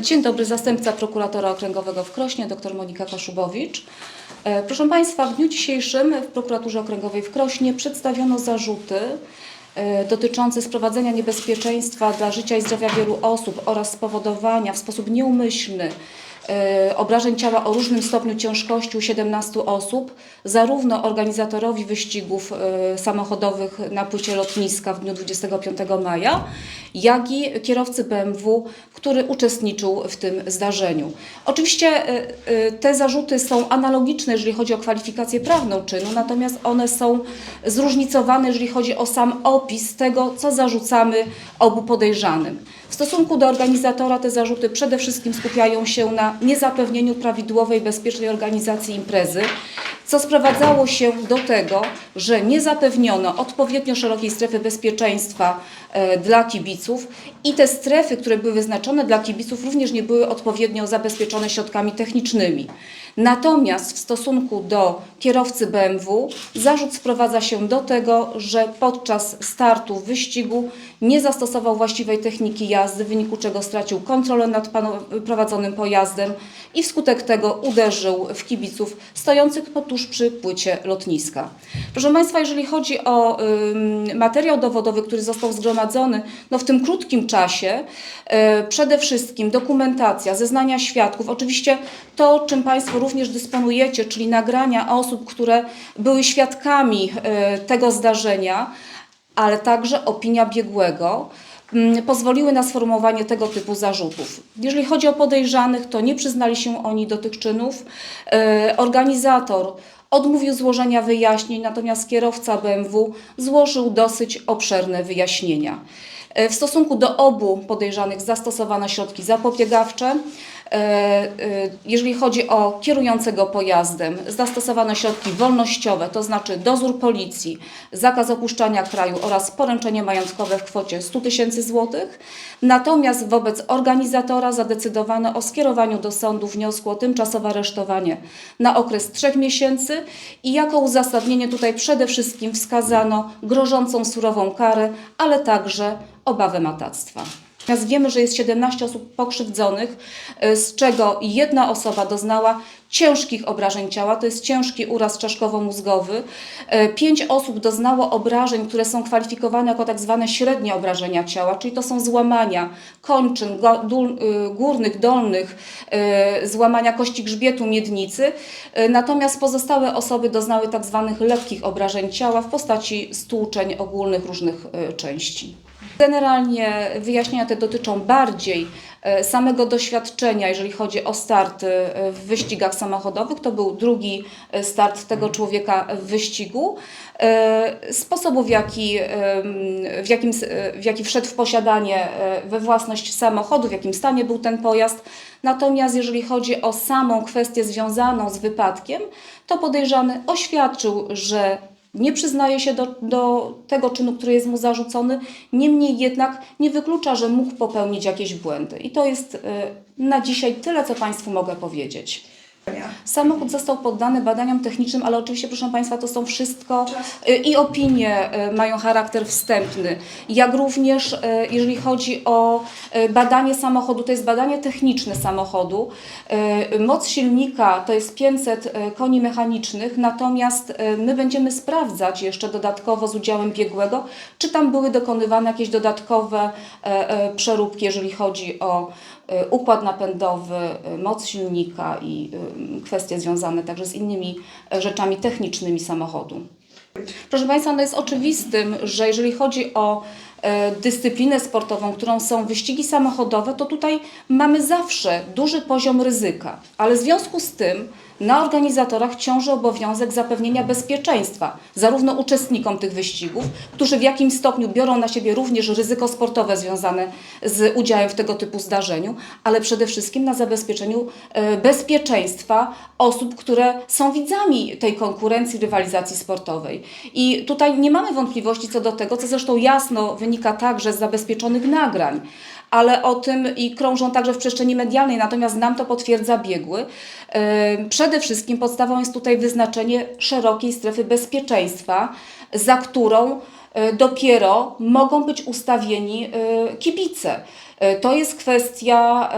Dzień dobry, zastępca prokuratora okręgowego w Krośnie, dr Monika Kaszubowicz. E, Proszę Państwa, w dniu dzisiejszym w prokuraturze okręgowej w Krośnie przedstawiono zarzuty e, dotyczące sprowadzenia niebezpieczeństwa dla życia i zdrowia wielu osób oraz spowodowania w sposób nieumyślny e, obrażeń ciała o różnym stopniu ciężkości u 17 osób, zarówno organizatorowi wyścigów e, samochodowych na płycie lotniska w dniu 25 maja, jak i kierowcy BMW, który uczestniczył w tym zdarzeniu. Oczywiście e, e, te zarzuty są analogiczne, jeżeli chodzi o kwalifikację prawną czynu, natomiast one są zróżnicowane, jeżeli chodzi o sam opis tego, co zarzucamy obu podejrzanym. W stosunku do organizatora te zarzuty przede wszystkim skupiają się na niezapewnieniu prawidłowej, bezpiecznej organizacji imprezy, co sprowadzało się do tego, że nie zapewniono odpowiednio szerokiej strefy bezpieczeństwa e, dla kibiców i te strefy, które były wyznaczone dla kibiców, również nie były odpowiednio zabezpieczone środkami technicznymi. Natomiast w stosunku do kierowcy BMW zarzut sprowadza się do tego, że podczas startu wyścigu nie zastosował właściwej techniki jazdy, w wyniku czego stracił kontrolę nad prowadzonym pojazdem i wskutek tego uderzył w kibiców stojących tuż przy płycie lotniska. Proszę Państwa, jeżeli chodzi o ym, materiał dowodowy, który został zgromadzony no, w tym krótkim czasie, e, przede wszystkim dokumentacja, zeznania świadków, oczywiście to, czym Państwo również dysponujecie, czyli nagrania osób, które były świadkami e, tego zdarzenia, ale także opinia biegłego mm, pozwoliły na sformułowanie tego typu zarzutów. Jeżeli chodzi o podejrzanych, to nie przyznali się oni do tych czynów. E, Organizator odmówił złożenia wyjaśnień, natomiast kierowca BMW złożył dosyć obszerne wyjaśnienia. E, W stosunku do obu podejrzanych zastosowano środki zapobiegawcze. E, e, Jeżeli chodzi o kierującego pojazdem, zastosowano środki wolnościowe, to znaczy dozór policji, zakaz opuszczania kraju oraz poręczenie majątkowe w kwocie 100 tysięcy złotych. Natomiast wobec organizatora zadecydowano o skierowaniu do sądu wniosku o tymczasowe aresztowanie na okres trzech miesięcy i jako uzasadnienie tutaj przede wszystkim wskazano grożącą surową karę, ale także obawę matactwa. Natomiast wiemy, że jest 17 osób pokrzywdzonych, e, z czego jedna osoba doznała ciężkich obrażeń ciała, to jest ciężki uraz czaszkowo-mózgowy. E, Pięć osób doznało obrażeń, które są kwalifikowane jako tak zwane średnie obrażenia ciała, czyli to są złamania kończyn y, górnych, dolnych, złamania kości grzbietu, miednicy. Natomiast pozostałe osoby doznały tak zwanych lekkich obrażeń ciała w postaci stłuczeń ogólnych różnych części. Generalnie wyjaśnienia te dotyczą bardziej e, samego doświadczenia, jeżeli chodzi o start e, w wyścigach samochodowych. To był drugi e, start tego człowieka w wyścigu. Sposobu, w jaki, w jakim, w jaki wszedł w posiadanie we własność samochodu, w jakim stanie był ten pojazd. Natomiast jeżeli chodzi o samą kwestię związaną z wypadkiem, to podejrzany oświadczył, że nie przyznaje się do, do tego czynu, który jest mu zarzucony, niemniej jednak nie wyklucza, że mógł popełnić jakieś błędy. I to jest y, na dzisiaj tyle, co Państwu mogę powiedzieć. Samochód został poddany badaniom technicznym, ale oczywiście, proszę Państwa, to są wszystko y, i opinie y, mają charakter wstępny, jak również y, jeżeli chodzi o badanie samochodu, to jest badanie techniczne samochodu. Moc silnika to jest 500 y, koni mechanicznych, natomiast my będziemy sprawdzać jeszcze dodatkowo z udziałem biegłego, czy tam były dokonywane jakieś dodatkowe przeróbki, jeżeli chodzi o układ napędowy, moc silnika i kwestie związane także z innymi e, rzeczami technicznymi samochodu. Proszę Państwa, no jest oczywistym, że jeżeli chodzi o dyscyplinę sportową, którą są wyścigi samochodowe, to tutaj mamy zawsze duży poziom ryzyka, ale w związku z tym na organizatorach ciąży obowiązek zapewnienia bezpieczeństwa zarówno uczestnikom tych wyścigów, którzy w jakimś stopniu biorą na siebie również ryzyko sportowe związane z udziałem w tego typu zdarzeniu, ale przede wszystkim na zabezpieczeniu e, bezpieczeństwa osób, które są widzami tej konkurencji, rywalizacji sportowej. I tutaj nie mamy wątpliwości co do tego, co zresztą jasno wynika także z zabezpieczonych nagrań, ale o tym i krążą także w przestrzeni medialnej, natomiast nam to potwierdza biegły. E, Przede wszystkim podstawą jest tutaj wyznaczenie szerokiej strefy bezpieczeństwa, za którą e, dopiero mogą być ustawieni e, kibice. To jest kwestia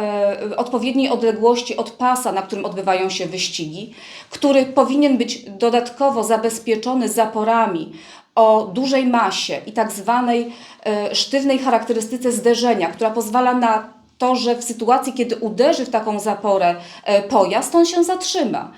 odpowiedniej odległości od pasa, na którym odbywają się wyścigi, który powinien być dodatkowo zabezpieczony zaporami o dużej masie i tak zwanej e, sztywnej charakterystyce zderzenia, która pozwala na to, że w sytuacji, kiedy uderzy w taką zaporę e, pojazd, on się zatrzyma.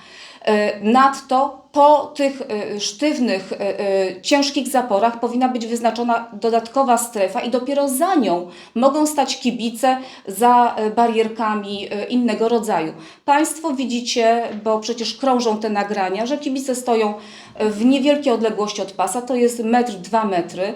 E, Nadto po tych e, sztywnych, e, e, ciężkich zaporach powinna być wyznaczona dodatkowa strefa i dopiero za nią mogą stać kibice za barierkami innego rodzaju. Państwo widzicie, bo przecież krążą te nagrania, że kibice stoją w niewielkiej odległości od pasa, to jest metr, dwa metry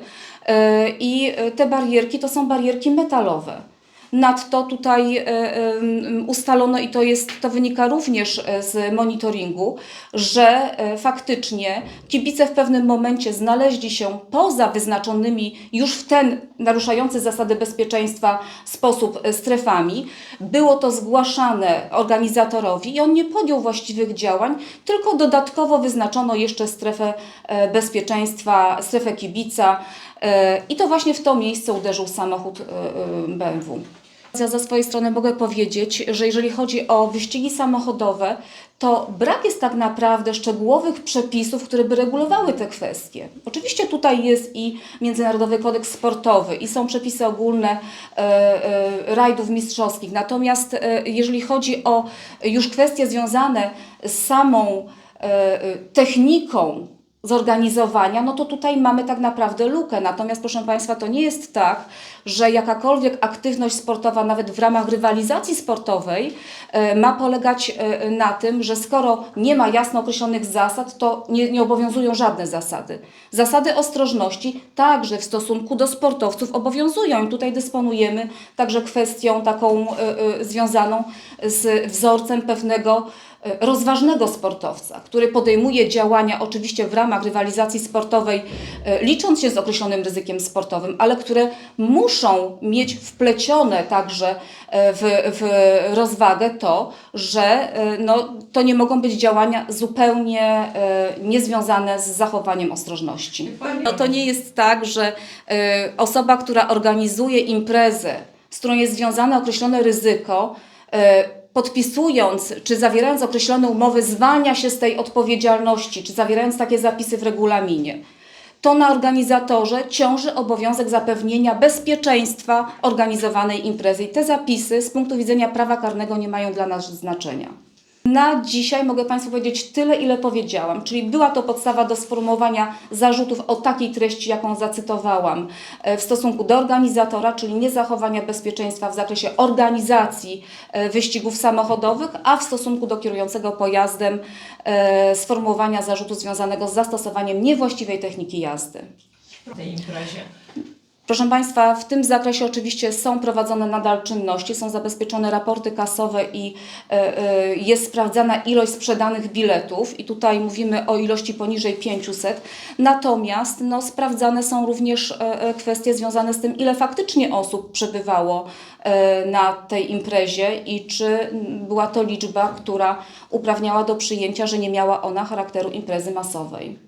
i te barierki to są barierki metalowe. Nadto tutaj e, em, ustalono, i to, jest, to wynika również e, z monitoringu, że e, faktycznie kibice w pewnym momencie znaleźli się poza wyznaczonymi już w ten naruszający zasady bezpieczeństwa sposób e, strefami. Było to zgłaszane organizatorowi i on nie podjął właściwych działań, tylko dodatkowo wyznaczono jeszcze strefę e, bezpieczeństwa, strefę kibica e, i to właśnie w to miejsce uderzył samochód e, e, BMW. Ja za swojej strony mogę powiedzieć, że jeżeli chodzi o wyścigi samochodowe, to brak jest tak naprawdę szczegółowych przepisów, które by regulowały te kwestie. Oczywiście tutaj jest i Międzynarodowy Kodeks Sportowy i są przepisy ogólne e, e, rajdów mistrzowskich. Natomiast e, jeżeli chodzi o już kwestie związane z samą e, e, techniką zorganizowania, no to tutaj mamy tak naprawdę lukę. Natomiast proszę Państwa, to nie jest tak, że jakakolwiek aktywność sportowa, nawet w ramach rywalizacji sportowej, e, ma polegać e, na tym, że skoro nie ma jasno określonych zasad, to nie, nie obowiązują żadne zasady. Zasady ostrożności także w stosunku do sportowców obowiązują i tutaj dysponujemy także kwestią taką e, związaną z wzorcem pewnego rozważnego sportowca, który podejmuje działania oczywiście w ramach rywalizacji sportowej, e, licząc się z określonym ryzykiem sportowym, ale które muszą mieć wplecione także e, w, w rozwagę to, że e, no, to nie mogą być działania zupełnie niezwiązane z zachowaniem ostrożności. No, to nie jest tak, że osoba, która organizuje imprezę, z którą jest związane określone ryzyko, podpisując czy zawierając określone umowy, zwalnia się z tej odpowiedzialności, czy zawierając takie zapisy w regulaminie. To na organizatorze ciąży obowiązek zapewnienia bezpieczeństwa organizowanej imprezy. I te zapisy z punktu widzenia prawa karnego nie mają dla nas znaczenia. Na dzisiaj mogę Państwu powiedzieć tyle, ile powiedziałam, czyli była to podstawa do sformułowania zarzutów o takiej treści, jaką zacytowałam, e, w stosunku do organizatora, czyli niezachowania bezpieczeństwa w zakresie organizacji e, wyścigów samochodowych, a w stosunku do kierującego pojazdem e, sformułowania zarzutu związanego z zastosowaniem niewłaściwej techniki jazdy. w tej imprezie. Proszę Państwa, w tym zakresie oczywiście są prowadzone nadal czynności, są zabezpieczone raporty kasowe i e, e, jest sprawdzana ilość sprzedanych biletów i tutaj mówimy o ilości poniżej 500. Natomiast no, sprawdzane są również e, kwestie związane z tym, ile faktycznie osób przebywało na tej imprezie i czy była to liczba, która uprawniała do przyjęcia, że nie miała ona charakteru imprezy masowej.